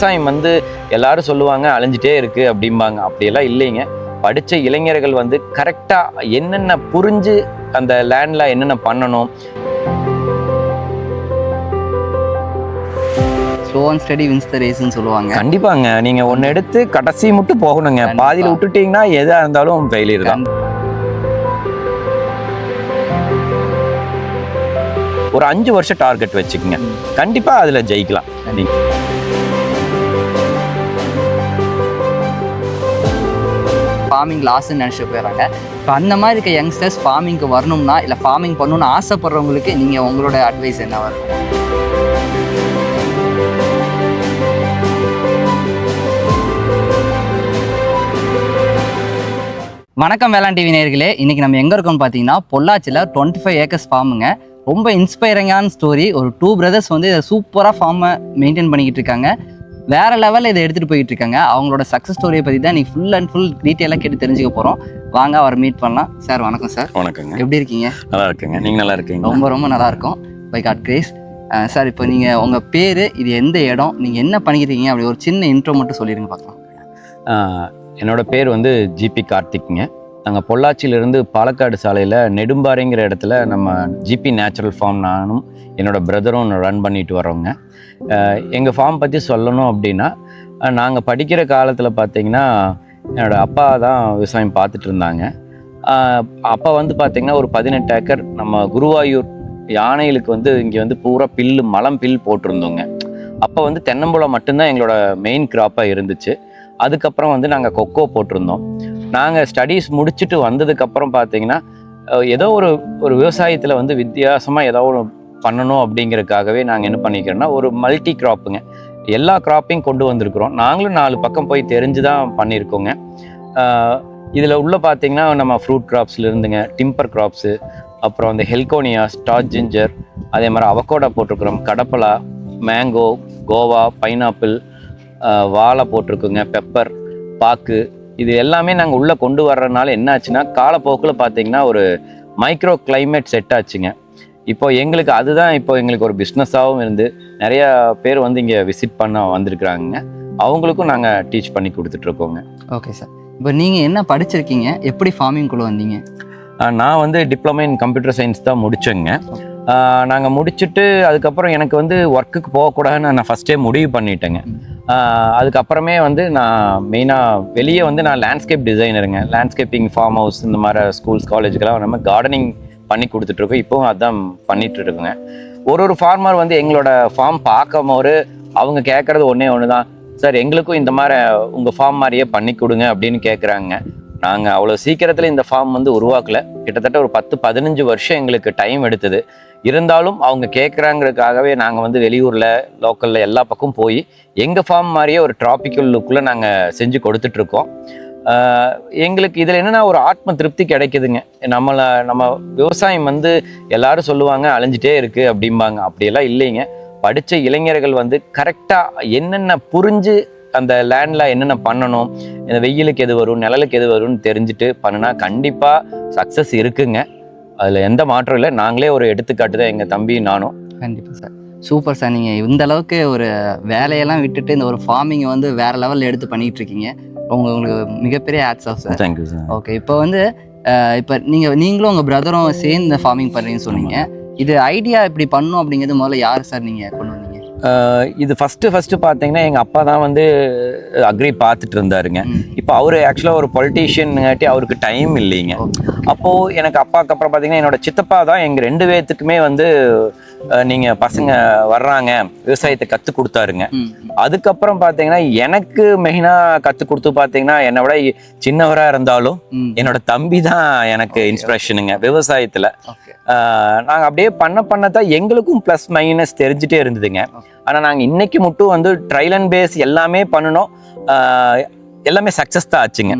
விவசாயம் வந்து எல்லாரும் சொல்லுவாங்க அழிஞ்சிட்டே இருக்கு அப்படிம்பாங்க. அப்படியெல்லாம் இல்லைங்க. படித்த இளைஞர்கள் வந்து கரெக்டாக என்னென்ன புரிஞ்சு அந்த லேண்டில் என்னென்ன பண்ணணும். Slow and steady wins the ரேஸ்னு சொல்லுவாங்க. கண்டிப்பாங்க. நீங்க ஒன்னு எடுத்து கடைசி மட்டும் போகணுங்க. பாதியில விட்டுட்டீங்கன்னா எதா இருந்தாலும் ஃபெயிலியர் தான். ஒரு அஞ்சு வருஷம் டார்கெட் வச்சுக்கோங்க. ம். கண்டிப்பா அதுல ஜெயிக்கலாம். நீங்க ஃபார்மிங் லாஸ்ன்னு நினச்சிட்டு போயிடறாங்க. இப்போ அந்த மாதிரி இருக்க யங்ஸ்டர்ஸ் ஃபார்மிங்க்கு வரணும்னா இல்லை ஃபார்மிங் பண்ணணும்னு ஆசைப்படுறவங்களுக்கு நீங்கள் உங்களோட அட்வைஸ் என்ன வரும்? வணக்கம் வேளாண் டிவி நேர்களே. இன்னைக்கு நம்ம எங்கே இருக்கோம்னு பார்த்தீங்கன்னா பொள்ளாச்சியில் டுவெண்ட்டி ஃபைவ் ஏக்கர்ஸ் ஃபார்முங்க ரொம்ப இன்ஸ்பைரிங்கான ஸ்டோரி ஒரு டூ பிரதர்ஸ் வந்து இதை சூப்பராக ஃபார்மை மெயின்டைன் பண்ணிக்கிட்டு இருக்காங்க. வேற லெவலில் இதை எடுத்துகிட்டு போயிட்டு இருக்காங்க. அவங்களோட சக்ஸஸ் ஸ்டோரியை பற்றி தான் இன்னைக்கு ஃபுல் அண்ட் ஃபுல் டீட்டெயிலாக கேட்டு தெரிஞ்சுக்க போகிறோம் வாங்க அவர் மீட் பண்ணலாம். சார் வணக்கம் சார் வணக்கங்க. எப்படி இருக்கீங்க? நல்லா இருக்குங்க. நீங்க நல்லா இருக்கீங்க ரொம்ப ரொம்ப நல்லா இருக்கும். பை காட் கிரேஸ் சார் இப்போ நீங்கள் உங்கள் பேர் இது எந்த இடம் நீங்கள் என்ன பண்ணிக்கிறீங்க அப்படி ஒரு சின்ன இன்ட்ரோ மட்டும் சொல்லிடுங்க பார்க்கலாம். என்னோட பேர் வந்து ஜிபி கார்த்திக்ங்க. நாங்கள் பொள்ளாச்சியிலிருந்து பாலக்காடு சாலையில் நெடும்பாறைங்கிற இடத்துல நம்ம ஜிபி நேச்சுரல் ஃபார்ம் நானும் என்னோடய பிரதரும் ரன் பண்ணிட்டு வரோங்க எங்கள் ஃபார்ம் பற்றி சொல்லணும் அப்படின்னா நாங்கள் படிக்கிற காலத்தில் பார்த்தீங்கன்னா என்னோடய அப்பா தான் விவசாயம் பார்த்துட்டு இருந்தாங்க. அப்போ வந்து பார்த்திங்கன்னா ஒரு பதினெட்டு ஏக்கர் நம்ம குருவாயூர் யானைகளுக்கு வந்து இங்கே வந்து பூரா பில்லு மலம் பில் போட்டிருந்தோங்க. அப்போ வந்து தென்னம்பழம் மட்டும்தான் எங்களோட மெயின் கிராப்பாக இருந்துச்சு. அதுக்கப்புறம் வந்து நாங்கள் கொக்கோ போட்டிருந்தோம். நாங்கள் ஸ்டடீஸ் முடிச்சுட்டு வந்ததுக்கப்புறம் பார்த்தீங்கன்னா ஏதோ ஒரு ஒரு விவசாயத்தில் வந்து வித்தியாசமாக ஏதோ ஒன்று பண்ணணும் அப்படிங்கிறதுக்காகவே நாங்கள் என்ன பண்ணிக்கிறோன்னா ஒரு மல்டி கிராப்புங்க எல்லா கிராப்பையும் கொண்டு வந்திருக்கிறோம். நாங்களும் நாலு பக்கம் போய் தெரிஞ்சு தான் பண்ணியிருக்கோங்க இதில் உள்ள பார்த்தீங்கன்னா நம்ம ஃப்ரூட் கிராப்ஸில் இருந்துங்க டிம்பர் கிராப்ஸு அப்புறம் அந்த ஹெல்கோனியா ஸ்டார் ஜிஞ்சர் அதே மாதிரி அவக்கோடா போட்டிருக்கிறோம் கடப்பலா மேங்கோ கோவா பைனாப்பிள் வாழை போட்டிருக்குங்க பெப்பர் பாக்கு இது எல்லாமே நாங்கள் உள்ளே கொண்டு வர்றதுனால என்ன ஆச்சுன்னா காலப்போக்கில் பார்த்தீங்கன்னா ஒரு மைக்ரோ கிளைமேட் செட் ஆச்சுங்க. இப்போ எங்களுக்கு அதுதான் இப்போ எங்களுக்கு ஒரு பிஸ்னஸாகவும் இருந்து நிறைய பேர் வந்து இங்கே விசிட் பண்ண வந்திருக்கிறாங்க அவங்களுக்கும் நாங்கள் டீச் பண்ணி கொடுத்துட்ருக்கோங்க ஓகே சார் இப்போ நீங்கள் என்ன படிச்சிருக்கீங்க? எப்படி ஃபார்மிங்குள்ளே வந்தீங்க? நான் வந்து டிப்ளமோ இன் கம்ப்யூட்டர் சயின்ஸ் தான் முடித்தேங்க நாங்கள் முடிச்சுட்டு அதுக்கப்புறம் எனக்கு வந்து ஒர்க்குக்கு போகக்கூடாதுன்னு நான் ஃபஸ்ட்டே முடிவு பண்ணிட்டேங்க. அதுக்கப்புறமே வந்து நான் மெயினாக வெளியே வந்து நான் லேண்ட்ஸ்கேப் டிசைனருங்க லேண்ட்ஸ்கேப்பிங் ஃபார்ம் ஹவுஸ் இந்த மாதிரி ஸ்கூல்ஸ் காலேஜுக்கெல்லாம் நம்ம கார்டனிங் பண்ணி கொடுத்துட்ருக்கோம். இப்போவும் அதான் பண்ணிகிட்ருக்குங்க இருக்கோங்க ஒரு ஒரு ஃபார்மர் வந்து எங்களோட ஃபார்ம் பார்க்கும்போது அவங்க கேட்குறது ஒன்றே ஒன்று தான் சார் எங்களுக்கும் இந்த மாதிரி உங்கள் ஃபார்ம் மாதிரியே பண்ணி கொடுங்க அப்படின்னு கேட்குறாங்க. நாங்கள் அவ்வளோ சீக்கிரத்தில் இந்த ஃபார்ம் வந்து உருவாக்கல. கிட்டத்தட்ட ஒரு பத்து பதினஞ்சு வருஷம் எங்களுக்கு டைம் எடுத்தது. இருந்தாலும் அவங்க கேட்குறாங்கிறதுக்காகவே நாங்கள் வந்து வெளியூரில் லோக்கலில் எல்லா பக்கம் போய் எங்கள் ஃபார்ம் மாதிரியே ஒரு டிராபிக்கல் லுக்கில் நாங்கள் செஞ்சு கொடுத்துட்ருக்கோம். எங்களுக்கு இதில் என்னென்னா ஒரு ஆத்ம திருப்தி கிடைக்குதுங்க. நம்மளை நம்ம விவசாயம் வந்து எல்லாரும் சொல்லுவாங்க அழிஞ்சிட்டே இருக்குது அப்படிம்பாங்க. அப்படியெல்லாம் இல்லைங்க. படித்த இளைஞர்கள் வந்து கரெக்டாக என்னென்ன புரிஞ்சு அந்த லேண்டில் என்னென்ன பண்ணணும் இந்த வெயிலுக்கு எது வரும் நிழலுக்கு எது வரும்னு தெரிஞ்சுட்டு பண்ணுனா கண்டிப்பாக சக்ஸஸ் இருக்குங்க. அதில் எந்த மாற்றம் இல்லை. நாங்களே ஒரு எடுத்துக்காட்டு தான் எங்கள் தம்பி நானும். கண்டிப்பாக சார். Super sir. நீங்கள் இந்த அளவுக்கு ஒரு வேலையெல்லாம் விட்டுட்டு இந்த ஒரு ஃபார்மிங்கை வந்து வேற லெவலில் எடுத்து பண்ணிட்டு இருக்கீங்க உங்க உங்களுக்கு மிகப்பெரிய hats off sir. Thank you sir okay இப்போ வந்து இப்போ நீங்கள் நீங்களும் உங்கள் பிரதரும் சேர்ந்து ஃபார்மிங் பண்ணுறீங்கன்னு சொன்னீங்க. இது ஐடியா இப்படி பண்ணும் அப்படிங்கிறது முதல்ல யார் சார் நீங்கள் கொண்டு வந்தீங்க? இது ஃபஸ்ட்டு ஃபஸ்ட்டு பார்த்தீங்கன்னா எங்கள் அப்பா தான் வந்து அக்ரி பார்த்துட்டு இருந்தாருங்க. இப்போ அவர் ஆக்சுவலாக ஒரு பொலிட்டீஷியன்ங்காட்டி அவருக்கு டைம் இல்லைங்க. அப்போது எனக்கு அப்பாவுக்கு அப்புறம் பார்த்தீங்கன்னா என்னோட சித்தப்பா தான் எங்கள் ரெண்டு பேர்த்துக்குமே வந்து நீங்கள் பசங்க வர்றாங்க விவசாயத்தை கற்றுக் கொடுத்தாருங்க. அதுக்கப்புறம் பார்த்தீங்கன்னா எனக்கு மெயினாக கற்றுக் கொடுத்து பார்த்தீங்கன்னா என்னை விட சின்னவராக இருந்தாலும் என்னோட தம்பி தான் எனக்கு இன்ஸ்பிரேஷனுங்க விவசாயத்தில். ஓகே நாங்கள் அப்படியே பண்ண பண்ண தான் எங்களுக்கும் ப்ளஸ் மைனஸ் தெரிஞ்சுட்டே இருந்ததுங்க. ஆனால் நாங்கள் இன்னைக்கு மட்டும் வந்து ட்ரையல் அண்ட் பேஸ் எல்லாமே பண்ணினோம் எல்லாமே சக்ஸஸ் தான் ஆச்சுங்க.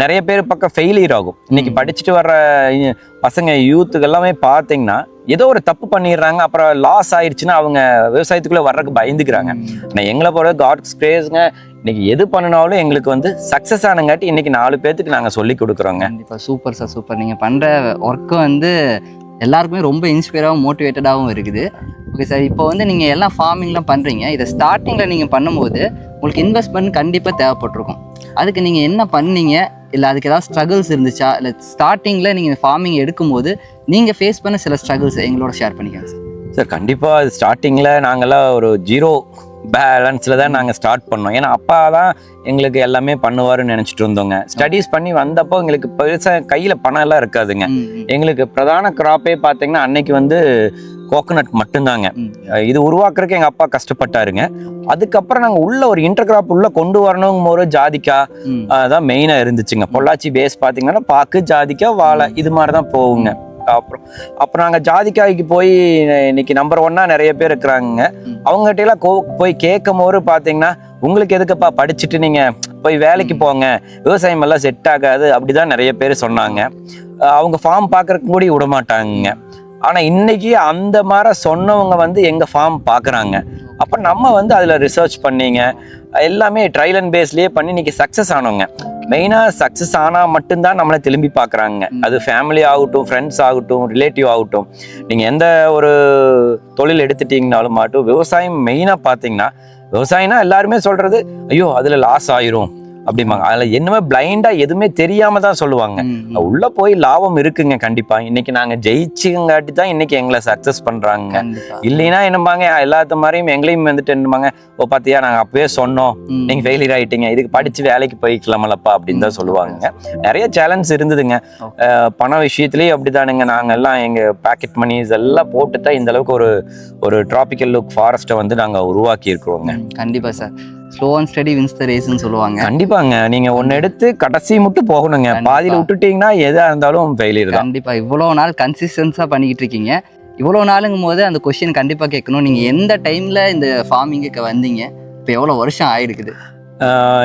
நிறைய பேர் பக்கம் ஃபெயிலியர் ஆகும். இன்னைக்கு. படிச்சுட்டு வர்ற பசங்க யூத்துக்கு எல்லாமே பார்த்தீங்கன்னா ஏதோ ஒரு தப்பு பண்ணிடுறாங்க அப்புறம் லாஸ் ஆயிடுச்சுன்னா அவங்க விவசாயத்துக்குள்ள வர்றதுக்கு பயந்துக்கிறாங்க. ஆனால் எங்களை போல காட்ஸ் கிரேஸ்ங்க இன்னைக்கு எது பண்ணினாலும் எங்களுக்கு வந்து சக்ஸஸ் ஆனங்காட்டி இன்னைக்கு நாலு பேர்த்துக்கு நாங்கள் சொல்லி கொடுக்குறோங்க. கண்டிப்பாக சூப்பர் சார் சூப்பர் நீங்கள் பண்ணுற ஒர்க்கு வந்து எல்லாருக்குமே ரொம்ப இன்ஸ்பைராகவும் மோட்டிவேட்டடாகவும் இருக்குது. ஓகே சார் இப்போ வந்து நீங்கள் எல்லாம் ஃபார்மிங்லாம் பண்ணுறீங்க இதை ஸ்டார்டிங்கில் நீங்கள் பண்ணும்போது உங்களுக்கு இன்வெஸ்ட்மெண்ட் கண்டிப்பாக தேவைப்பட்டிருக்கும். அதுக்கு நீங்கள் என்ன பண்ணீங்க? இல்லை அதுக்கு ஏதாவது ஸ்ட்ரகிள்ஸ் இருந்துச்சா? இல்லை ஸ்டார்டிங்கில் நீங்கள் ஃபார்மிங் எடுக்கும்போது நீங்கள் ஃபேஸ் பண்ண சில ஸ்ட்ரகிள்ஸ் எங்களோட ஷேர் பண்ணிக்கோங்க சார். சார் கண்டிப்பாக ஸ்டார்டிங்கில் நாங்கள்லாம் ஒரு ஜீரோ பேலன்ஸில் தான் நாங்கள் ஸ்டார்ட் பண்ணோம். ஏன்னா அப்பா தான் எங்களுக்கு எல்லாமே பண்ணுவாருன்னு நினச்சிட்டு இருந்தோங்க. ஸ்டடீஸ் பண்ணி வந்தப்போ எங்களுக்கு பெருசாக கையில் பணம் எல்லாம் இருக்காதுங்க. எங்களுக்கு பிரதான கிராப்பே பார்த்தீங்கன்னா அன்னைக்கு வந்து கோகனட் மட்டும்தாங்க. இது உருவாக்குறதுக்கு எங்கள் அப்பா கஷ்டப்பட்டாருங்க. அதுக்கப்புறம் நாங்கள் உள்ள ஒரு இன்டர் கிராப் உள்ள கொண்டு வரணுங்கும் போது ஜாதிக்கா. தான் மெயினாக இருந்துச்சுங்க. பொள்ளாச்சி பேஸ் பார்த்தீங்கன்னா பாக்கு ஜாதிக்கா வாழை இது மாதிரி தான் போகுங்க. அப்புறம் அப்புறம் நாங்கள் ஜாதிக்காய்க்கு போய் இன்னைக்கு நம்பர் ஒன்னா நிறைய பேர் இருக்கிறாங்க. அவங்ககிட்ட எல்லாம் கோ போய் கேட்கும் போது பார்த்தீங்கன்னா உங்களுக்கு எதுக்குப்பா படிச்சுட்டு நீங்க போய் வேலைக்கு போங்க. விவசாயம் எல்லாம் செட் ஆகாது. அப்படிதான் நிறைய பேர் சொன்னாங்க. அவங்க ஃபார்ம் பார்க்கறதுக்கு கூட விட மாட்டாங்க ஆனால் இன்னைக்கு அந்த மாதிரி சொன்னவங்க வந்து எங்கள் ஃபார்ம் பார்க்குறாங்க அப்போ நம்ம வந்து அதில் ரிசர்ச் பண்ணிங்க. எல்லாமே ட்ரையல் அண்ட் பேஸ்லேயே பண்ணி இன்னைக்கு சக்ஸஸ் ஆனவங்க. மெயினாக சக்ஸஸ் ஆனால் மட்டும்தான் நம்மளை திரும்பி பார்க்கறாங்க அது ஃபேமிலி ஆகட்டும் ஃப்ரெண்ட்ஸ் ஆகட்டும் ரிலேட்டிவ் ஆகட்டும். நீங்கள் எந்த ஒரு தொழில் எடுத்துட்டீங்கனாலும் மாட்டும் விவசாயம் மெயினாக பார்த்தீங்கன்னா விவசாயம்னா எல்லாருமே சொல்கிறது ஐயோ அதில் லாஸ் ஆயிரும். அப்படிம்பாங்க. அதுல என்னமே பிளைண்டா எதுவுமே தெரியாம தான் சொல்லுவாங்க. உள்ள போய் லாபம் இருக்குங்க கண்டிப்பா. இன்னைக்கு நாங்க ஜெயிச்சுங்காட்டி தான் இன்னைக்கு எங்களை சக்சஸ் பண்றாங்க. இல்லைன்னா என்னம்பாங்க எல்லாத்த மாதிரியும் எங்களையும் வந்துட்டு என்னம்பாங்க ஓ பாத்தியா நாங்க அப்பவே சொன்னோம். நீங்க ஃபெயிலியர் ஆயிட்டீங்க. இதுக்கு படிச்சு வேலைக்கு போய்க்கலாமலப்பா அப்படின்னு தான் சொல்லுவாங்க. நிறைய சேலஞ்ச் இருந்ததுங்க. பண விஷயத்துலயே அப்படிதானுங்க. நாங்க எல்லாம் எங்க பாக்கெட் மணிஸ் எல்லாம் போட்டு தான் இந்த அளவுக்கு ஒரு ஒரு டிராபிக்கல் லுக் ஃபாரஸ்ட்டை வந்து நாங்க உருவாக்கி இருக்கிறோங்க கண்டிப்பா sir slow and steady wins the ரேஸ்னு சொல்லுவாங்க. கண்டிப்பாங்க. நீங்க ஒன்னு எடுத்து கடைசி மட்டும் போகணுங்க. பாதியில விட்டுட்டீங்கன்னா எதா இருந்தாலும் ஃபெயிலியர் தான். கண்டிப்பா. இவ்வளோ நாள் கன்சிஸ்டன்ஸாக பண்ணிக்கிட்டு இருக்கீங்க. இவ்வளோ நாளுங்கும் போது அந்த கொஸ்டின் கண்டிப்பா கேட்கணும். நீங்க எந்த டைம்ல இந்த ஃபார்மிங்குக்கு வந்தீங்க? இப்போ எவ்வளோ வருஷம் ஆயிருக்குது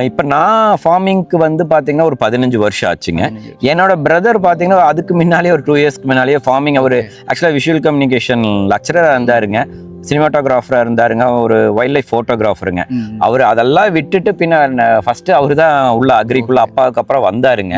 இப்ப நான் ஃபார்மிங்க்கு வந்து பாத்தீங்கன்னா ஒரு பதினஞ்சு வருஷம் ஆச்சுங்க. என்னோட பிரதர் பாத்தீங்கன்னா அதுக்கு முன்னாலே ஒரு டூ இயர்ஸ்க்கு முன்னாலேயே ஃபார்மிங் அவர் ஆக்சுவலாக விஷுவல் கம்யூனிகேஷன் லெக்சரராக இருந்தாருங்க. சினிமாட்டோகிராஃபராக இருந்தாருங்க. ஒரு வைல்ட் லைஃப் ஃபோட்டோகிராஃபருங்க அவர் அதெல்லாம் விட்டுட்டு பின்ன ஃபர்ஸ்ட் அவர் தான் உள்ள அக்ரிக்குள்ள அப்பாவுக்கு அப்புறம் வந்தாருங்க.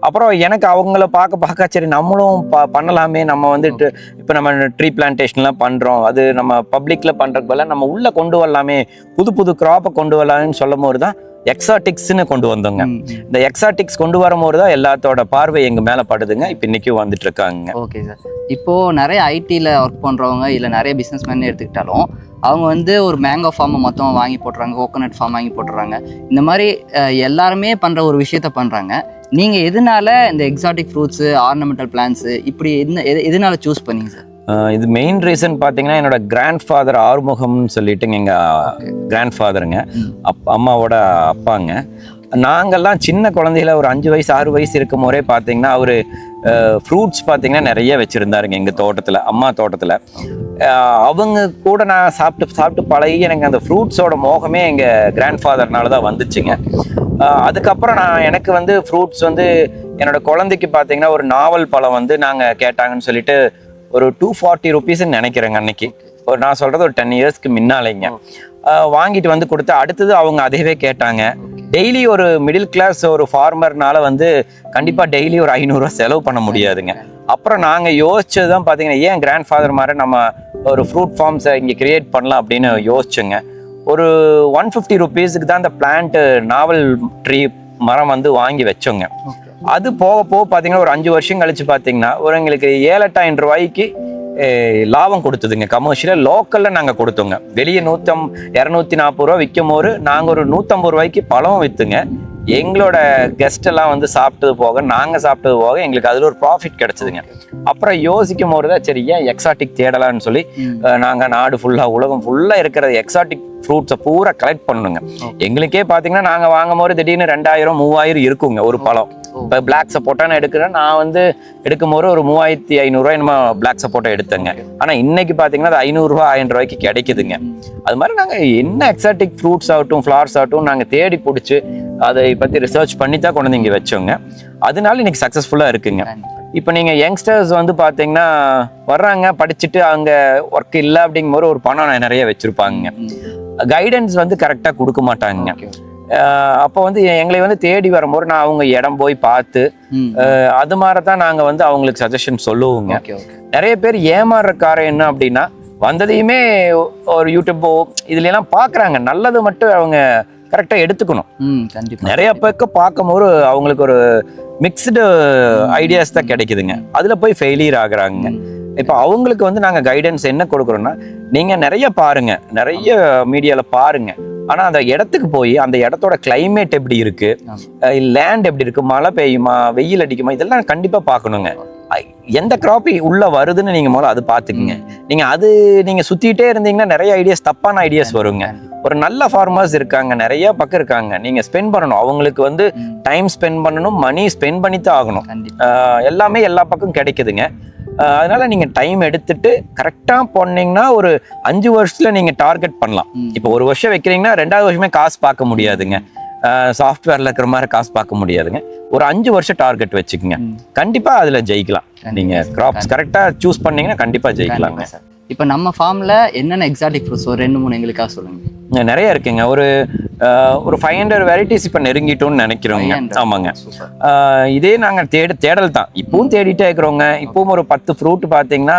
அப்புறம் எனக்கு அவங்கள பார்க்க பார்க்க சரி நம்மளும் ப- பண்ணலாமே. நம்ம வந்துட்டு இப்போ நம்ம ட்ரீ பிளான்டேஷன்லாம் பண்ணுறோம் அது நம்ம பப்ளிக்கில் பண்ணுறதுக்கு பதிலா நம்ம உள்ளே கொண்டு வரலாமே. புது புது க்ராப்பை கொண்டு வரலாம்னு சொல்லும் போது தான் எக்ஸாட்டிக்ஸ்னு கொண்டு வந்தோங்க. இந்த எக்ஸாட்டிக்ஸ் கொண்டு வரும்போது தான் எல்லாத்தோட பார்வை எங்க மேல படுதுங்க. இப்போ இன்னைக்கும் வந்துட்டு இருக்காங்க ஓகே சார். இப்போ நிறைய ஐடியில் ஒர்க் பண்ணுறவங்க இல்லை நிறைய பிஸ்னஸ் மேன் எடுத்துக்கிட்டாலும் அவங்க வந்து ஒரு மேங்கோ ஃபார்மை மொத்தம் வாங்கி போட்டுறாங்க கோகோனட் ஃபார்ம் வாங்கி போட்டுறாங்க. இந்த மாதிரி எல்லாருமே பண்ணுற ஒரு விஷயத்த பண்ணுறாங்க நீங்கள் எதனால இந்த எக்ஸாட்டிக் ஃப்ரூட்ஸு ஆர்னமெண்டல் பிளான்ஸு இப்படி என்ன எது எதனால சூஸ் பண்ணீங்க சார்? இது மெயின் ரீசன் பார்த்தீங்கன்னா என்னோட கிராண்ட் ஃபாதர் ஆறுமுகம்னு சொல்லிட்டு எங்க கிராண்ட் ஃபாதருங்க. அப் அம்மாவோட அப்பாங்க. நாங்கெல்லாம் சின்ன குழந்தையில ஒரு அஞ்சு வயசு ஆறு வயசு இருக்கும் போதே பார்த்தீங்கன்னா அவர் ஃப்ரூட்ஸ் பார்த்தீங்கன்னா நிறைய வச்சுருந்தாருங்க எங்கள் தோட்டத்தில் அம்மா தோட்டத்தில். அவங்க கூட நான் சாப்பிட்டு சாப்பிட்டு பழகி எனக்கு அந்த ஃப்ரூட்ஸோட மோகமே எங்கள் கிராண்ட் ஃபாதர்னால தான் வந்துச்சுங்க. அதுக்கப்புறம் நான் எனக்கு வந்து ஃப்ரூட்ஸ் வந்து என்னோட குழந்தைக்கு பார்த்தீங்கன்னா ஒரு நாவல் பழம் வந்து நாங்கள் கேட்டாங்கன்னு சொல்லிட்டு ஒரு டூ ஃபார்ட்டி ருபீஸ்ன்னு நினைக்கிறேங்க அன்னைக்கு. ஒரு நான் சொல்றது ஒரு டென் இயர்ஸ்க்கு முன்னாலேங்க. வாங்கிட்டு வந்து கொடுத்து அடுத்தது அவங்க அதையவே கேட்டாங்க. டெய்லி ஒரு மிடில் கிளாஸ் ஒரு ஃபார்மர்னால வந்து கண்டிப்பாக டெய்லி ஒரு ஐநூறுரூவா செலவு பண்ண முடியாதுங்க. அப்புறம் நாங்கள் யோசிச்சது தான் பார்த்தீங்கன்னா ஏன் கிராண்ட் ஃபாதர் மாதிரி நம்ம ஒரு ஃப்ரூட் ஃபார்ம்ஸை இங்கே கிரியேட் பண்ணலாம் அப்படின்னு யோசிச்சுங்க. ஒரு ஒன் ஃபிஃப்டி ருபீஸுக்கு தான் அந்த பிளான்ட்டு நாவல் ட்ரீ மரம் வந்து வாங்கி வச்சோங்க. அது போக போக பார்த்தீங்கன்னா ஒரு அஞ்சு வருஷம் கழிச்சு பார்த்தீங்கன்னா ஒரு எங்களுக்கு ஏழெட்டாயிரம் ரூபாய்க்கு eh, லாபம் கொடுத்ததுங்க. கமர்ஷியலாக லோக்கலில் நாங்கள் கொடுத்தோங்க. வெளியே நூத்தம் இரநூத்தி நாற்பது ரூபா விற்கும் போது நாங்கள் ஒரு நூற்றம்பது ரூபாய்க்கு பழம் விற்றுங்க எங்களோட கெஸ்ட் எல்லாம் வந்து சாப்பிட்டது போக நாங்கள் சாப்பிட்டது போக எங்களுக்கு அதில் ஒரு ப்ராஃபிட் கிடைச்சதுங்க. அப்புறம் யோசிக்கும் போது தான் சரி ஏன் எக்ஸாட்டிக் தேடலாம்னு சொல்லி ம். அஹ், நாங்க நாடு ஃபுல்லா உலகம் ஃபுல்லா இருக்கிற எக்ஸாட்டிக் ஃப்ரூட்ஸை பூரா கலெக்ட் பண்ணணுங்க எங்களுக்கே பாத்தீங்கன்னா நாங்க வாங்கும் போது திடீர்னு ரெண்டாயிரம் மூவாயிரம் இருக்குங்க ஒரு பழம். இப்போ பிளாக் சப்போட்டான்னு எடுக்கிறேன். நான் வந்து எடுக்கும் போது ஒரு மூவாயிரத்தி ஐநூறுரூவா நம்ம பிளாக் சப்போட்டா எடுத்தேங்க. ஆனா இன்னைக்கு பாத்தீங்கன்னா அது ஐநூறுரூவா ஆயிரம் ரூபாய்க்கு கிடைக்குதுங்க. அது மாதிரி நாங்க என்ன எக்ஸாட்டிக் ஃப்ரூட்ஸ் ஆகட்டும் ஃப்ளவர்ஸ் ஆகட்டும் நாங்க தேடி பிடிச்சி அதை பத்தி ரிசர்ச் பண்ணி தான் கொண்டு வந்து இங்க வச்சோங்க. அதனால இன்னைக்கு சக்ஸஸ்ஃபுல்லா இருக்குங்க. இப்போ நீங்க யங்ஸ்டர்ஸ் வந்து பாத்தீங்கன்னா வர்றாங்க படிச்சுட்டு அங்க ஒர்க் இல்லை அப்படிங்கும்போது ஒரு பணம் நிறைய வச்சிருப்பாங்க. கைடன்ஸ் வந்து கரெக்டா கொடுக்க மாட்டாங்க. அப்போ வந்து எங்களை வந்து தேடி வரும்போது நான் அவங்க இடம் போய் பார்த்து அது மாதிரி தான் நாங்க வந்து அவங்களுக்கு சஜஷன் சொல்லுவோங்க. நிறைய பேர் ஏமாறுற காரம் என்ன அப்படின்னா வந்ததையுமே ஒரு யூடியூப்போ இதுல எல்லாம் பார்க்குறாங்க நல்லது மட்டும் அவங்க கரெக்டாக எடுத்துக்கணும். ம் கண்டிப்பா நிறைய பக்கம் பார்க்கும்போது அவங்களுக்கு ஒரு மிக்ஸ்டு ஐடியாஸ் தான் கிடைக்குதுங்க. அதில் போய் ஃபெயிலியர் ஆகுறாங்க. இப்போ அவங்களுக்கு வந்து நாங்கள் கைடன்ஸ் என்ன கொடுக்குறோன்னா நீங்கள் நிறைய பாருங்க. நிறைய மீடியாவில் பாருங்க. ஆனால் அந்த இடத்துக்கு போய் அந்த இடத்தோட climate எப்படி இருக்கு. லேண்ட் எப்படி இருக்கு? மழை பெய்யுமா? வெயில் அடிக்குமா? இதெல்லாம் கண்டிப்பாக பார்க்கணுங்க. எந்த கிராப் உள்ள வருதுன்னு நீங்க முதல்ல அது பார்த்துக்குங்க. நீங்க அது நீங்க சுத்திட்டே இருந்தீங்கன்னா நிறைய ஐடியாஸ் தப்பான ஐடியாஸ் வருங்க. ஒரு நல்ல ஃபார்மர்ஸ் இருக்காங்க நிறைய பக்கம் இருக்காங்க. நீங்க ஸ்பெண்ட் பண்ணணும். அவங்களுக்கு வந்து. டைம் ஸ்பெண்ட் பண்ணணும் மணி ஸ்பெண்ட் பண்ணி தான் ஆகணும் எல்லாமே எல்லா பக்கம் கிடைக்குதுங்க. அதனால நீங்க டைம் எடுத்துட்டு கரெக்டா போனீங்கன்னா ஒரு அஞ்சு வருஷத்துல நீங்க டார்கெட் பண்ணலாம். இப்போ ஒரு வருஷம் வைக்கிறீங்கன்னா ரெண்டாவது வருஷமே காசு பார்க்க முடியாதுங்க. சாஃப்ட்வேர்ல இருக்கிற மாதிரி காசு பார்க்க முடியாதுங்க. ஒரு அஞ்சு வருஷம் டார்கெட் வச்சுக்கோங்க. ம். கண்டிப்பா அதுல ஜெயிக்கலாம். நீங்க கிராப்ஸ் கரெக்டா சூஸ் பண்ணீங்கன்னா கண்டிப்பா ஜெயிக்கலாங்க. இப்போ நம்ம ஃபார்ம்ல என்னென்ன எக்ஸாட்டிக் ஃப்ரூட்ஸ் ஒரு ரெண்டு மூணு எங்களுக்காக சொல்லுங்க. இங்க நிறைய இருக்குங்க. ஒரு ஒரு ஃபைவ் ஹண்ட்ரட் வெரைட்டிஸ் இப்போ நெருங்கிட்டோம்னு நினைக்கிறோங்க 500. ஆமாங்க. இதே நாங்கள் தேடு தேடல் தான். இப்பவும் தேடிட்டே இருக்கிறோங்க இப்பவும் ஒரு பத்து ஃப்ரூட் பார்த்தீங்கன்னா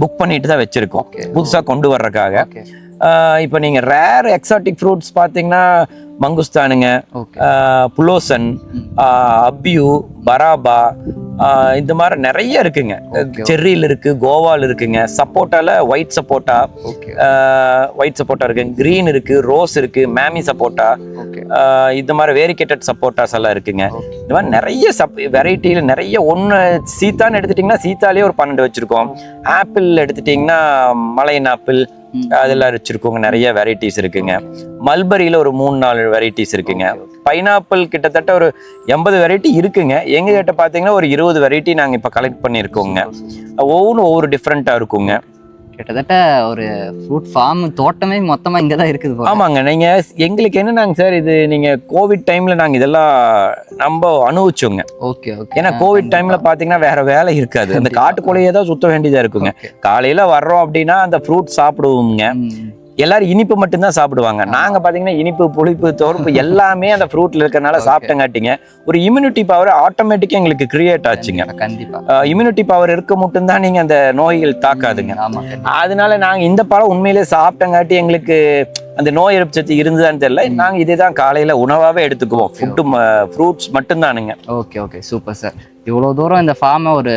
புக் பண்ணிட்டு தான் வச்சிருக்கோம். புதுசாக கொண்டு வர்றதுக்காக. இப்போ நீங்கள் ரேர் எக்ஸாட்டிக் ஃப்ரூட்ஸ் பார்த்தீங்கன்னா மங்குஸ்தானுங்க புலோசன் அப்யூ பராபா இந்த மாதிரி நிறைய இருக்குங்க. செர்ரியில் இருக்கு கோவால் இருக்குங்க. சப்போட்டால ஒயிட் சப்போட்டா. ஒயிட் சப்போட்டா இருக்கு. கிரீன் இருக்கு ரோஸ் இருக்கு மேமி சப்போட்டா. இந்த மாதிரி வேரிகேட்டட் சப்போட்டாஸ் எல்லாம் இருக்குங்க. இந்த மாதிரி நிறைய சப் வெரைட்டியில் நிறைய ஒன்று சீத்தான்னு எடுத்துட்டிங்கன்னா சீத்தாலே ஒரு பன்னெண்டு வச்சுருக்கோம். ஆப்பிள் எடுத்துட்டிங்கன்னா மலையன் ஆப்பிள். அதெல்லாம் வச்சுருக்கோங்க நிறைய வெரைட்டிஸ் இருக்குங்க. மல்பரியில் ஒரு மூணு நாலு வெரைட்டிஸ் இருக்குங்க. பைனாப்பிள் கிட்டத்தட்ட ஒரு எண்பது வெரைட்டி இருக்குங்க. எங்க கிட்ட பார்த்தீங்கன்னா ஒரு இருபது வெரைட்டி நாங்கள் இப்போ கலெக்ட் பண்ணியிருக்கோங்க ஒவ்வொன்றும் ஒவ்வொரு டிஃப்ரெண்ட்டாக இருக்குங்க. கிட்டத்தட்ட ஒரு ஃப்ரூட் ஃபார்ம் தோட்டமே மொத்தமா இங்க தான் இருக்குது. ஆமாங்க நீங்க எங்களுக்கு என்னன்னாங்க சார் இது நீங்க கோவிட் டைம்ல நாங்க இதெல்லாம் நம்ம அனுபவிச்சோங்க. ஓகே ஓகே ஏன்னா கோவிட் டைம்ல பாத்தீங்கன்னா வேற வேலை இருக்காது. அந்த காட்டுக்குள்ளேயே தான் சுத்த வேண்டியதா இருக்குங்க. காலையில வர்றோம் அப்படின்னா அந்த ஃப்ரூட் சாப்பிடுவோங்க எல்லாரும் இனிப்பு மட்டும்தான் சாப்பிடுவாங்க. நாங்க பாத்தீங்கன்னா இனிப்பு புளிப்பு தோறுப்பு எல்லாமே அந்த ஃப்ரூட்ல இருக்கறனால. சாப்பிட்டங்காட்டிங்க. ஒரு இம்யூனிட்டி பவர் ஆட்டோமேட்டிக்கா எங்களுக்கு கிரியேட் ஆச்சுங்க. கண்டிப்பா இம்யூனிட்டி பவர் இருக்க மட்டும்தான் நீங்க அந்த நோய்கள் தாக்காதுங்க. அதனால நாங்க இந்த பழம் உண்மையிலே சாப்பிட்டங்காட்டி எங்களுக்கு அந்த நோய் எதிர்ப்பு சக்தி இருந்ததான்னு தெரியல. நாங்க இதுதான் காலையில உணவாவே எடுத்துக்குவோம். ஃபுட்டு ஃப்ரூட்ஸ் மட்டும்தானுங்க. ஓகே ஓகே சூப்பர் சார் இவ்வளோ தூரம் இந்த ஃபார்மை ஒரு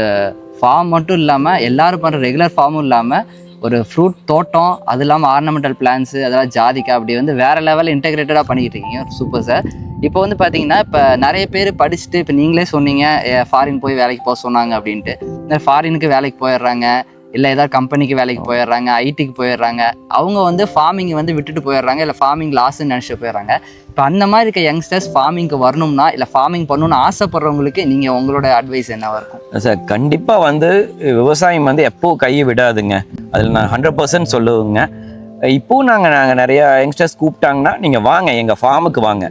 ஃபார்ம் மட்டும் இல்லாமல் எல்லாரும் பண்ணுற ரெகுலர் ஃபார்மும் இல்லாமல் ஒரு ஃப்ரூட் தோட்டம் அது இல்லாமல் ஆர்னமெண்டல் பிளான்ஸு அதெல்லாம் ஜாதிக்கா அப்படி வந்து வேறு லெவலில் இன்டெகிரேட்டடாக பண்ணிக்கிட்டு இருக்கீங்க. சூப்பர் சார் இப்போ வந்து பார்த்தீங்கன்னா இப்போ நிறைய பேர் படிச்சுட்டு இப்போ நீங்களே சொன்னீங்க ஃபாரின் போய் வேலைக்கு போக சொன்னாங்க அப்படின்ட்டு. இந்த ஃபாரினுக்கு வேலைக்கு போயிடுறாங்க. இல்லை ஏதாவது கம்பெனிக்கு வேலைக்கு போயிடுறாங்க ஐடிக்கு போயிடுறாங்க அவங்க வந்து ஃபார்மிங் வந்து விட்டுட்டு போயிடுறாங்க இல்லை ஃபார்மிங் லாஸ்ன்னு நினச்சிட்டு போயிடுறாங்க. இப்போ அந்த மாதிரி இருக்க யங்ஸ்டர்ஸ் ஃபார்மிங்க்கு வரணும்னா இல்லை ஃபார்மிங் பண்ணணும்னு ஆசைப்படுறவங்களுக்கு நீங்கள் உங்களோட அட்வைஸ் என்னவா இருக்கும்? சார் கண்டிப்பா வந்து விவசாயம் வந்து எப்போ கையை விடாதுங்க. அதில் நான் ஹண்ட்ரட் பர்சன்ட் சொல்லுவேங்க. இப்போ நாங்கள் நாங்கள் நிறைய யங்ஸ்டர்ஸ் கூப்பிட்டாங்கன்னா நீங்கள் வாங்க எங்கள் ஃபார்முக்கு வாங்க.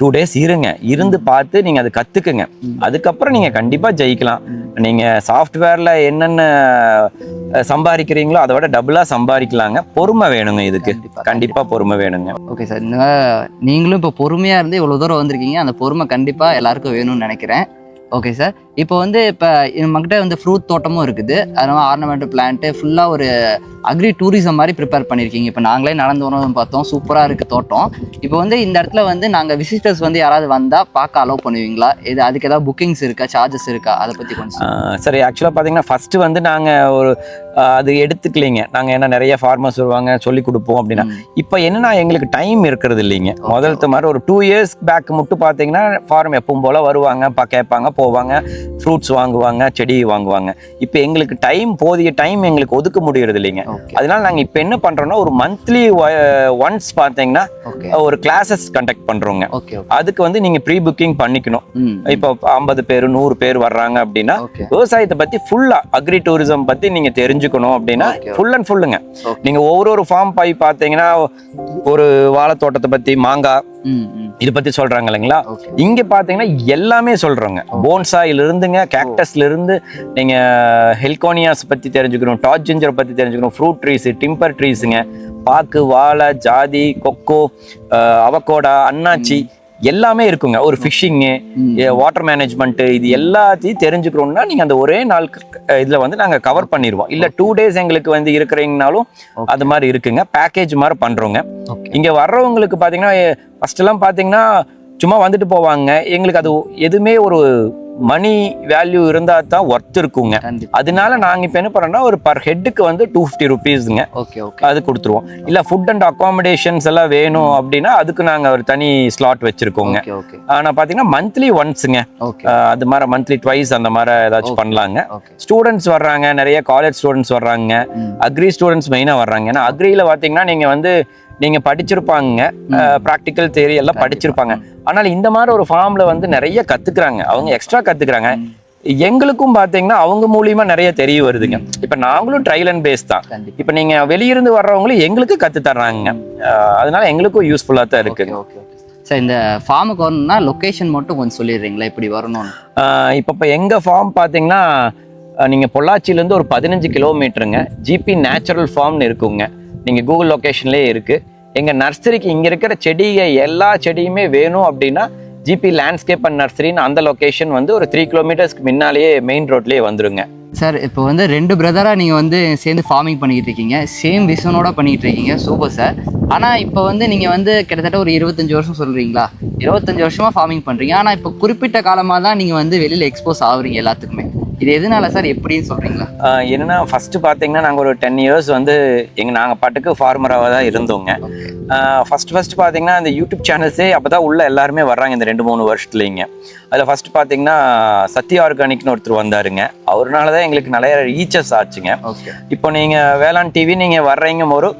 டூ டேஸ் இருங்க. இருந்து பார்த்து நீங்கள் அதை கற்றுக்குங்க அதுக்கப்புறம் நீங்கள் கண்டிப்பாக ஜெயிக்கலாம். நீங்கள் சாஃப்ட்வேரில் என்னென்ன சம்பாதிக்கிறீங்களோ அதை விட டபுளாக சம்பாதிக்கலாங்க. பொறுமை வேணுங்க இதுக்கு. கண்டிப்பா, கண்டிப்பாக பொறுமை வேணுங்க. ஓகே சார் இந்த நீங்களும் இப்போ பொறுமையாக இருந்து இவ்வளோ தூரம் வந்திருக்கீங்க. அந்த பொறுமை கண்டிப்பாக எல்லாருக்கும் வேணும்னு நினைக்கிறேன். ஓகே சார் இப்போ வந்து இப்போ நம்மக்கிட்ட வந்து ஃப்ரூட் தோட்டமும் இருக்குது. அதனால ஆர்னமெண்டல் பிளான்ட்டு ஃபுல்லாக ஒரு அக்ரி டூரிசம் மாதிரி ப்ரிப்பேர் பண்ணியிருக்கீங்க இப்போ நாங்களே நடந்து வரணும் பார்த்தோம். சூப்பராக இருக்குது தோட்டம். இப்போ வந்து இந்த இடத்துல வந்து நாங்கள் விசிட்டர்ஸ் வந்து யாராவது வந்தால் பார்க்க அலோவ் பண்ணுவீங்களா? இது அதுக்கு ஏதாவது புக்கிங்ஸ் இருக்கா? சார்ஜஸ் இருக்கா? அதை பற்றி கொஞ்சம் சரி ஆக்சுவலாக பார்த்தீங்கன்னா ஃபஸ்ட்டு வந்து நாங்கள் ஒரு அது எடுத்துக்கலைங்க. நாங்கள் என்ன நிறைய ஃபார்மர்ஸ் வருவாங்க சொல்லி கொடுப்போம் அப்படின்னா. இப்போ என்னன்னா எங்களுக்கு டைம் இருக்கிறது இல்லைங்க. முதல்த்த மாதிரி ஒரு டூ இயர்ஸ் பேக் மட்டும் பார்த்தீங்கன்னா ஃபார்ம் எப்பவும் போல் வருவாங்க பா கேட்பாங்க போவாங்க. ஃப்ரூட்ஸ் வாங்குவாங்க செடி வாங்குவாங்க. இப்போ எங்களுக்கு டைம் போதிய டைம் எங்களுக்கு ஒதுக்க முடியறது இல்லைங்க. அதனால நாங்கள் இப்போ என்ன பண்ணுறோம்னா ஒரு மந்த்லி ஒன்ஸ் பார்த்தீங்கன்னா ஓகே ஒரு கிளாஸஸ் கண்டக்ட் பண்ணுறோங்க அதுக்கு வந்து நீங்கள் ப்ரீ புக்கிங் பண்ணிக்கணும் இப்போ ஐம்பது பேர் நூறு பேர் வர்றாங்க அப்படின்னா விவசாயத்தை பத்தி ஃபுல்லா அக்ரி டூரிசம் பத்தி நீங்க தெரிஞ்சுக்கணும் அப்படின்னா. ஃபுல் அண்ட் ஃபுல்லுங்க Okay. நீங்க ஒவ்வொரு ஒரு ஃபார்ம் போய் பார்த்தீங்கன்னா ஒரு வாழைத்தோட்டத்தை பத்தி மாங்காய் இது பத்தி சொல்றாங்க இல்லைங்களா? இங்க பாத்தீங்கன்னா எல்லாமே சொல்றோங்க. போன்சாயில இருந்துங்க கேக்டஸ்ல இருந்து நீங்க ஹெல்கோனியாஸ் பத்தி தெரிஞ்சுக்கணும் டாட் ஜிஞ்சர் பத்தி தெரிஞ்சுக்கணும் ஃப்ரூட் ட்ரீஸ் டிம்பர் ட்ரீஸுங்க பாக்கு வாழை ஜாதி கொக்கோ அவகோடா அன்னாச்சி எல்லாமே இருக்குங்க. ஒரு ஃபிஷிங்கு வாட்டர் மேனேஜ்மெண்ட் இது எல்லாத்தையும் தெரிஞ்சுக்கணும்னா நீங்க அந்த ஒரே நாள் இதுல வந்து நாங்க கவர் பண்ணிடுவோம் இல்ல டூ டேஸ் எங்களுக்கு வந்து இருக்கிறீங்கனாலும் அது மாதிரி இருக்குங்க. பேக்கேஜ் மாதிரி பண்றோங்க. இங்க வர்றவங்களுக்கு பாத்தீங்கன்னா ஃபர்ஸ்ட் எல்லாம் பாத்தீங்கன்னா சும்மா வந்துட்டு போவாங்க. எங்களுக்கு அது எதுவுமே ஒரு மணி வேல்யூ இருந்தா தான் ஒர்த் இருக்குங்க. அதனால நாங்க இப்ப என்ன பண்றோம்னா ஒரு பர் ஹெட்டுக்கு வந்து டூ ஃபிஃப்டி ருபீஸ்ங்க ஓகே ஓகே அது கொடுத்துருவோம். இல்ல ஃபுட் அண்ட் அகாமடேஷன்ஸ் எல்லாம் வேணும் அப்படின்னா அதுக்கு நாங்க ஒரு தனி ஸ்லாட் வச்சிருக்கோங்க. ஓகே ஓகே ஆனா பாத்தீங்கன்னா மந்த்லி ஒன்ஸுங்க அது மாதிரி மந்த்லி ட்வைஸ் அந்த மாதிரி ஏதாச்சும் பண்ணலாங்க. ஸ்டூடெண்ட்ஸ் வர்றாங்க நிறைய காலேஜ் ஸ்டூடெண்ட்ஸ் வர்றாங்க. அக்ரி ஸ்டூடெண்ட்ஸ் மெயினாக வர்றாங்க. ஏன்னா அக்ரியில் பார்த்தீங்கன்னா நீங்கள் வந்து நீங்கள் படிச்சிருப்பாங்க ப்ராக்டிக்கல் தேரி எல்லாம் படிச்சிருப்பாங்க. ஆனால் இந்த மாதிரி ஒரு ஃபார்மில் வந்து நிறைய கற்றுக்குறாங்க அவங்க எக்ஸ்ட்ரா கற்றுக்குறாங்க எங்களுக்கும் பார்த்தீங்கன்னா அவங்க மூலியமா நிறைய தெரிய வருதுங்க. இப்போ நாங்களும் ட்ரையல் அண்ட் பேஸ் தான். இப்போ நீங்கள் வெளியிருந்து வர்றவங்களும் எங்களுக்கு கற்று தர்றாங்க அதனால எங்களுக்கும் யூஸ்ஃபுல்லாக தான் ஓகே சார் இந்த ஃபார்முக்கு வரணும்னா லொகேஷன் மட்டும் கொஞ்சம் சொல்லிடுறீங்களா? இப்படி வரணும்னு. ஆஹ் இப்போ இப்போ எங்கள் ஃபார்ம் பார்த்தீங்கன்னா நீங்கள் பொள்ளாச்சியிலேருந்து ஒரு பதினஞ்சு கிலோமீட்டருங்க ஜிபி நேச்சுரல் ஃபார்ம்னு இருக்குங்க. நீங்கள் கூகுள் லொக்கேஷன்லேயே இருக்குது எங்கள் நர்சரிக்கு இங்கே இருக்கிற செடியை எல்லா செடியுமே வேணும் அப்படின்னா ஜிபி லேண்ட்ஸ்கேப் அண்ட் நர்சரின்னு அந்த லொக்கேஷன் வந்து ஒரு த்ரீ கிலோமீட்டர்ஸ்க்கு முன்னாலேயே மெயின் ரோட்லேயே வந்துருங்க. சார் இப்போ வந்து ரெண்டு பிரதராக நீங்கள் வந்து சேர்ந்து ஃபார்மிங் பண்ணிக்கிட்டு இருக்கீங்க. சேம் விஷனோட பண்ணிக்கிட்டு இருக்கீங்க. சூப்பர் சார் ஆனால் இப்போ வந்து நீங்கள் வந்து கிட்டத்தட்ட ஒரு இருபத்தஞ்சி வருஷம் சொல்கிறீங்களா இருபத்தஞ்சி வருஷமாக ஃபார்மிங் பண்ணுறீங்க ஆனால் இப்போ குறிப்பிட்ட காலமாக தான் நீங்கள் வந்து வெளியில் எக்ஸ்போஸ் ஆகுறீங்க எல்லாத்துக்குமே. இது எதனால சார் எப்படின்னு சொல்கிறீங்களா ஆஹ் என்னன்னா ஃபஸ்ட்டு பார்த்தீங்கன்னா நாங்கள் ஒரு டென் இயர்ஸ் வந்து எங்கள் நாங்கள் பாட்டுக்கு ஃபார்மராக தான் இருந்தோங்க. ஃபர்ஸ்ட் ஃபர்ஸ்ட் பார்த்தீங்கன்னா இந்த யூடியூப் சேனல்ஸே அப்போ தான் உள்ள எல்லாருமே வர்றாங்க இந்த ரெண்டு மூணு வருஷத்துலேங்க அதில் ஃபர்ஸ்ட் பார்த்தீங்கன்னா சத்யா ஆர்கானிக்னு ஒருத்தர் வந்தாருங்க. அவர்னால தான் எங்களுக்கு நிறைய ரீச்சஸ் ஆச்சுங்க. இப்போ நீங்கள் வேளாண் டிவி நீங்கள் வர்றீங்க ஒரு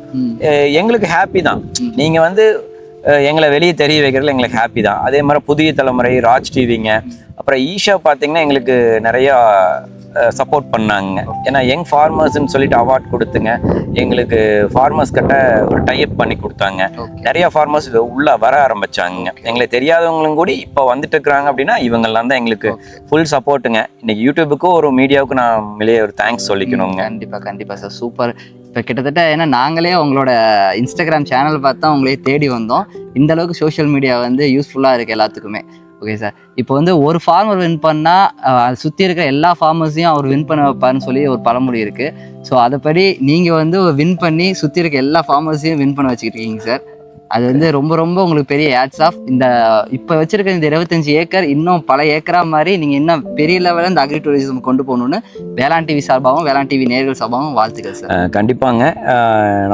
எங்களுக்கு ஹாப்பி தான். நீங்கள் வந்து எங்களை வெளியே தெரிய வைக்கிறதுல எங்களுக்கு ஹாப்பி தான். அதே மாதிரி புதிய தலைமுறை ராஜ் டிவிங்க அப்புறம் ஈஷா பார்த்தீங்கன்னா எங்களுக்கு நிறையா சப்போர்ட் பண்ணாங்க. ஏன்னா யங் ஃபார்மர்ஸ்னு சொல்லிட்டு அவார்ட் கொடுத்துங்க. எங்களுக்கு ஃபார்மர்ஸ் கிட்ட ஒரு டைப் பண்ணி கொடுத்தாங்க. நிறைய ஃபார்மர்ஸ் உள்ள வர ஆரம்பிச்சாங்க. எங்களுக்கு தெரியாதவங்களும் கூட இப்போ வந்துட்டு இருக்கிறாங்க அப்படின்னா இவங்கெல்லாம் தான் எங்களுக்கு ஃபுல் சப்போர்ட்டுங்க இன்னைக்கு யூடியூபுக்கும் ஒரு மீடியாவுக்கு நான் வெளியே ஒரு தேங்க்ஸ் சொல்லிக்கணுங்க. கண்டிப்பா கண்டிப்பா சார் சூப்பர் இப்போ கிட்டத்தட்ட ஏன்னா நாங்களே உங்களோட இன்ஸ்டாகிராம் சேனல் பார்த்தா உங்களே தேடி வந்தோம். இந்த அளவுக்கு சோஷியல் மீடியா வந்து யூஸ்ஃபுல்லாக இருக்குது எல்லாத்துக்குமே. ஓகே சார் இப்போ வந்து ஒரு ஃபார்மர் வின் பண்ணால் அதை சுற்றி இருக்கிற எல்லா ஃபார்மர்ஸையும் அவர் வின் பண்ண வைப்பாருன்னு சொல்லி ஒரு பழமொழி இருக்குது ஸோ அதைப்படி நீங்கள் வந்து வின் பண்ணி சுற்றி இருக்க எல்லா ஃபார்மர்ஸையும் வின் பண்ண வச்சுக்கிட்டு இருக்கீங்க சார் அது வந்து ரொம்ப ரொம்ப உங்களுக்கு பெரிய ஆட்ஸ் ஆஃப் இந்த இப்போ வச்சிருக்க இந்த இருபத்தஞ்சு ஏக்கர் இன்னும் பல ஏக்கரா மாதிரி நீங்கள் இன்னும் பெரிய லெவலில் இந்த அக்ரி டூரிசம் கொண்டு போகணுன்னு வேளாண் டிவி சார்பாகவும் வேளாண் டிவி நேர்கள் சார்பாகவும் வாழ்த்துக்கள் சார் கண்டிப்பாங்க.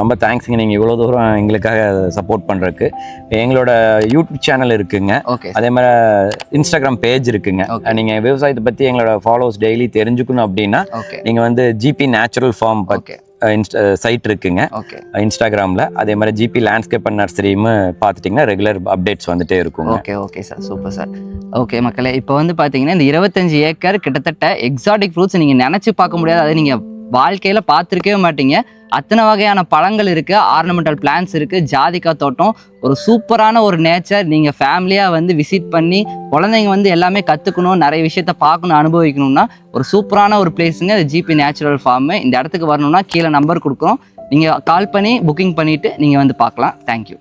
ரொம்ப தேங்க்ஸுங்க நீங்கள் இவ்வளோ தூரம் எங்களுக்காக சப்போர்ட் பண்ணுறதுக்கு எங்களோட யூடியூப் சேனல் இருக்குங்க. ஓகே அதே மாதிரி இன்ஸ்டாகிராம் பேஜ் இருக்குங்க. நீங்கள் விவசாயத்தை பற்றி எங்களோட ஃபாலோவர்ஸ் டெய்லி தெரிஞ்சுக்கணும் அப்படின்னா ஓகே நீங்கள் வந்து GB natural farm okay site இருக்குங்க. ஓகே. இன்ஸ்டாகிராமில். அதே மாதிரி ஜிபி லேண்ட்ஸ்கேப் அண்ட் நர்சரியும் பார்த்துட்டிங்கன்னா ரெகுலர் அப்டேட்ஸ் வந்துட்டே இருக்குங்க. Okay okay sir. Super sir. Okay மக்களே இப்போ வந்து பார்த்தீங்கன்னா இந்த இருபத்தஞ்சு ஏக்கர் கிட்டத்தட்ட எக்ஸாட்டிக் ஃப்ரூட்ஸ் நீங்கள் நினச்சி பார்க்க முடியாது. அதை நீங்கள் வாழ்க்கையில் பார்த்துருக்கவே மாட்டீங்க. அத்தனை வகையான பழங்கள் இருக்குது ஆர்னமெண்டல் பிளான்ஸ் இருக்குது ஜாதிக்காய் தோட்டம் ஒரு சூப்பரான ஒரு நேச்சர் நீங்கள் ஃபேமிலியாக வந்து விசிட் பண்ணி குழந்தைங்க வந்து எல்லாமே கற்றுக்கணும் நிறைய விஷயத்த பார்க்கணும் அனுபவிக்கணும்னா ஒரு சூப்பரான ஒரு பிளேஸுங்க இந்த ஜிபி நேச்சுரல் ஃபார்மு இந்த இடத்துக்கு வரணும்னா கீழே நம்பர் கொடுக்குறோம். நீங்கள் கால் பண்ணி புக்கிங் பண்ணிவிட்டு நீங்கள் வந்து பார்க்கலாம். தேங்க்யூ